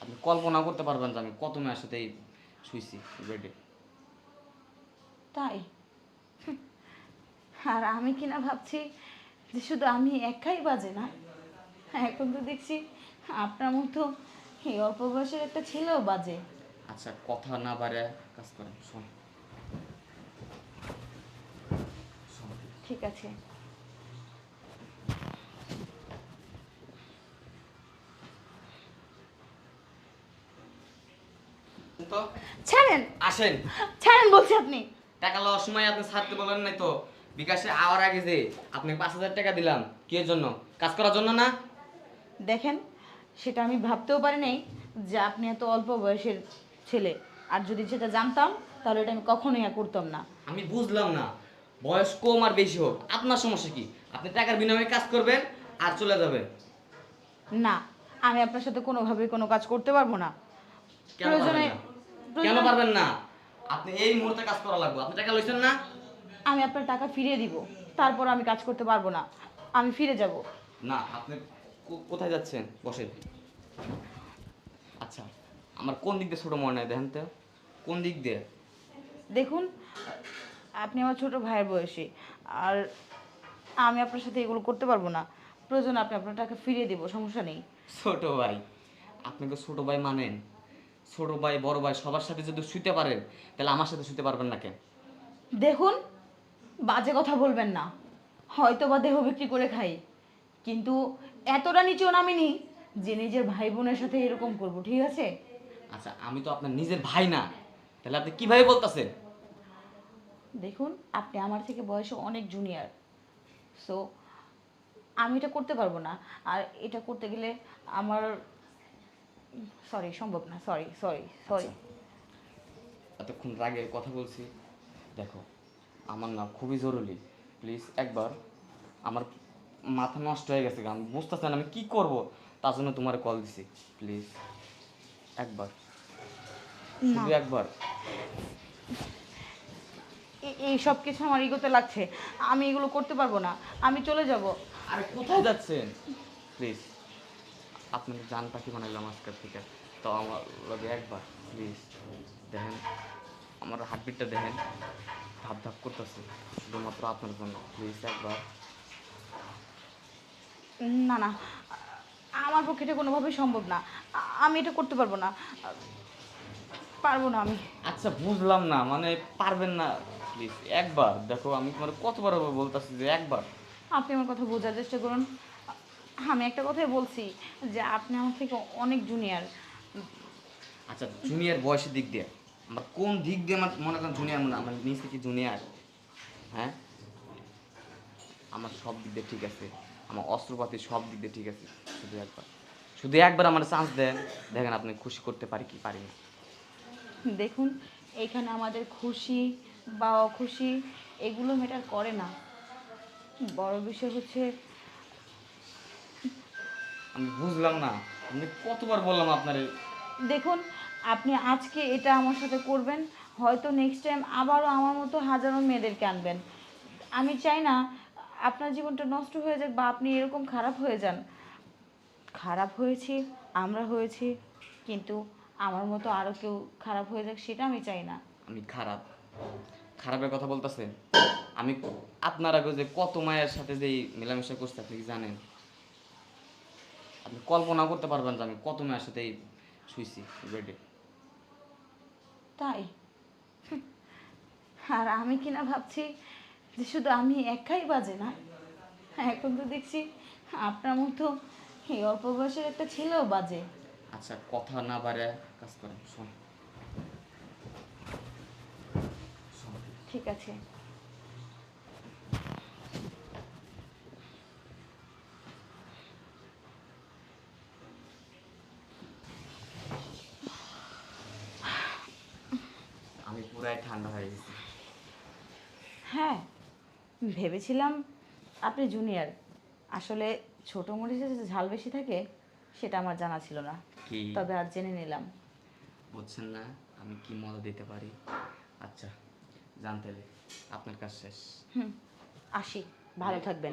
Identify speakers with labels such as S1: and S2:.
S1: আপনি কল্পনা করতে পারবেন যে আমি কত মেয়ের সাথে শুইছি বেডে
S2: তাই? আর আমি কিনা ভাবছি যে শুধু আমি একাই বাজে না? এখন তো দেখছি আপনার মতো এই অল্প বয়সের একটা ছেলেও বাজে।
S1: আচ্ছা কথা না বাড়ে কাজ করেন শোন। শোন।
S2: ঠিক আছে।
S1: তো?
S2: ছাড়েন।
S1: আসেন।
S2: ছাড়েন বলছি আপনি।
S1: টাকা লওয়ার সময় আপনি ছাড়তে বলেন নাই তো। বিকাশে আওয়ার আগে যে আপনি পাঁচ হাজার টাকা দিলাম কি জন্য? কাজ করার জন্য না?
S2: দেখেন সেটা আমি ভাবতেও পারি নাই যে আপনি এত অল্প বয়সের ছেলে। আর যদি সেটা জানতাম তাহলে এটা আমি কখনোই আর করতাম না।
S1: আমি বুঝলাম না। বয়স কম আর বেশি হোক। আপনার সমস্যা কি? আপনি টাকার বিনিময়ে কাজ করবেন আর চলে যাবেন।
S2: না আমি আপনার সাথে কোনোভাবেই কোনো কাজ করতে পারব না। প্রয়োজনে?
S1: কেন পারবেন না? আপনি এই মুহূর্তে কাজ করা লাগবে। আপনি টাকা লইছেন না?
S2: আমি আপনার টাকা ফিরিয়ে দিব। তারপর আমি কাজ করতে পারব না। আমি ফিরে যাব।
S1: না আপনি কোথায় যাচ্ছেন? বসেন। আচ্ছা আমার কোন দিক দিয়ে ছোট মনে হয় দেখেন তো। কোন দিক দিয়ে?
S2: দেখুন আপনি আমার ছোট ভাইয়ের বয়সী। আর আমি আপনার সাথে এগুলো করতে পারব না। প্রয়োজন আপনি আপনার টাকা ফিরিয়ে দিব সমস্যা নেই।
S1: ছোট ভাই আপনি তো ছোট ভাই মানেন। ছোট ভাই বড় ভাই সবার সাথে যদি শুতে পারেন তাহলে আমার সাথে শুতে পারবেন না কেন?
S2: দেখুন বাজে কথা বলবেন না। হয়তো বা দেহ বিক্রি করে খাই। কিন্তু এতটা নিচেও নামিনি যে নিজের ভাই বোনের সাথে এরকম করব ঠিক আছে?
S1: আচ্ছা আমি তো আপনার নিজের ভাই না। তাহলে আপনি কীভাবে বলতেছেন?
S2: দেখুন আপনি আমার থেকে বয়সে অনেক জুনিয়র সো আমি এটা করতে পারব না। আর এটা করতে গেলে আমার সরি সম্ভব না সরি সরি সরি
S1: এতক্ষণ রাগে কথা বলছি দেখো আমার না খুবই জরুরি। প্লিজ একবার আমার মাথা নষ্ট হয়ে গেছে আমি বুঝতেছি না আমি কি করব? তার জন্য তোমার কল দিছি। প্লিজ একবার। শুধু একবার।
S2: এই সব কিছু আমার ইগোতে লাগছে। আমি এগুলো করতে পারব না। আমি চলে যাব।
S1: আরে কোথায় যাচ্ছেন? প্লিজ আপনাকে জান পাখি বানাইলাম আজকের থেকে। তো আমার লগে একবার প্লিজ দেখেন আমার হার্টবিটটা দেখেন ধাপ ধাপ করতেছে শুধুমাত্র আপনার জন্য প্লিজ একবার।
S2: না না আমার পক্ষে এটা কোনোভাবেই সম্ভব না। আমি এটা করতে পারব না। পারব না আমি।
S1: আচ্ছা বুঝলাম না মানে পারবেন না প্লিজ একবার দেখো আমি তোমার কতবার বলতেছি যে একবার।
S2: আপনি আমার কথা বোঝার চেষ্টা করুন। আমি একটা কথাই বলছি যে আপনি আমার থেকে অনেক জুনিয়র
S1: আচ্ছা জুনিয়র বয়সের দিক দিয়ে। আমার কোন দিক দিয়ে আমার মনে করেন জুনিয়র মনে আমার নিজ থেকে জুনিয়র হ্যাঁ? আমার সব দিক দিয়ে ঠিক আছে। আমার অস্ত্রপাতি সব দিক দিয়ে ঠিক আছে। শুধু একবার। শুধু একবার আমার চান্স দেন। দেখেন আপনি খুশি করতে পারি কি পারি না।
S2: দেখুন এখানে আমাদের খুশি বা অখুশি এগুলো ম্যাটার করে না। বড় বিষয় হচ্ছে
S1: আমি বুঝলাম না। আমি কতবার বললাম আপনার?
S2: দেখুন আপনি আজকে এটা আমার সাথে করবেন হয়তো নেক্সট টাইম আবারও আমার মতো হাজারো মেয়েদেরকে আনবেন। আমি চাই না আপনার জীবনটা নষ্ট হয়ে যাক বা আপনি এরকম খারাপ হয়ে যান। খারাপ হয়েছি আমরা হয়েছি কিন্তু আমার মতো আরও কেউ খারাপ হয়ে যাক সেটা আমি চাই না।
S1: আমি খারাপ। খারাপের কথা বলতেছেন আমি আপনার আগে যে কত মায়ের সাথে যে মেলামেশা করছে আপনি কি জানেন? আপনি কল্পনা করতে পারবেন যে আমি কত মায়ের সাথে এই শুইছি বেডে
S2: তাই? আর আমি কিনা ভাবছি যে শুধু আমি একাই বাজে না? এখন তো দেখছি আপনার মতো এই অল্প বয়সের একটা ছেলেও বাজে।
S1: আচ্ছা কথা না বাড়ে কাজ করেন শোন। শোন।
S2: ঠিক আছে।
S1: পুরাই ঠান্ডা হয়ে গেছি।
S2: হ্যাঁ ভেবেছিলাম আপনি জুনিয়র আসলে ছোট মরিচে যে ঝাল বেশি থাকে সেটা আমার জানা ছিল না।
S1: কি?
S2: তবে আজ জেনে নিলাম।
S1: বুঝছেন না আমি কি মজা দিতে পারি? আচ্ছা জানতে হবে। আপনার কাজ শেষ।
S2: হুম আসি। ভালো থাকবেন।